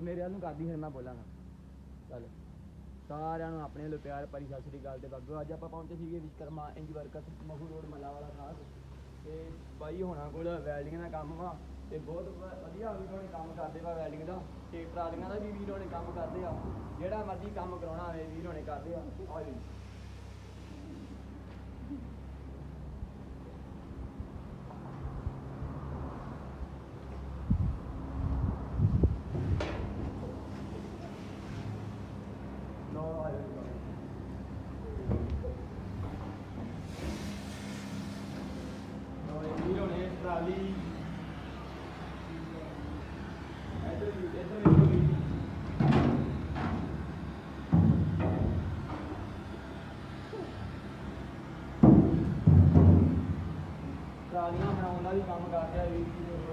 ਮੇਰੇ ਵੱਲ ਨੂੰ ਕਰਦੀ ਫਿਰ ਮੈਂ ਬੋਲਾਂਗਾ। ਚੱਲ। ਸਾਰਿਆਂ ਨੂੰ ਆਪਣੇ ਵੱਲੋਂ ਪਿਆਰ ਭਰੀ ਸਤਿ ਸ੍ਰੀ ਅਕਾਲ ਤੇ ਬਾਬੂ ਅੱਜ ਆਪਾਂ ਪਹੁੰਚੇ ਸੀਗੇ ਵਿਸ਼ਕਰਮਾ ਇੰਜ ਵਰਕਰ ਮਹੂ ਰੋਡ ਮੱਲਾ ਵਾਲਾ ਖਾਸ। ਤੇ ਬਾਈ ਹੋਣਾ ਕੋਲ ਵੈਲਡਿੰਗ ਦਾ ਕੰਮ ਵਾ ਤੇ ਬਹੁਤ ਵ- ਵਧੀਆ ਵੀਰੋ ਨੇ ਕੰਮ ਕਰਦੇ ਵਾ ਵੈਲਡਿੰਗ ਦਾ। ਤੇ ਟਰਾਲੀਆਂ ਦਾ ਵੀ ਵੀਰੋ ਨੇ ਕੰਮ ਕਰਦੇ ਆ। ਜਿਹੜਾ ਮਰਜ਼ੀ ਕੰਮ ਕਰਾਉਣਾ ਹੋਵੇ, ਵੀਰੋ ਨੇ ਕਰਦੇ ਆ। ਆ ਜੀ ਨੋ ਆ ਜੀ ਨੋ ਇਹ ਵੀਰੋ ਨੇ ਟਰਾਲੀ ਇੱਧਰ ਵੀ ਇੱਧਰ ਵੀ ਵੀਰੋ ਵੀ ਟਰਾਲੀਆਂ ਬਣਾਉਣ ਦਾ ਵੀ ਕੰਮ ਕਰ ਰਿਹਾ ਵੀਰ ਜੀ।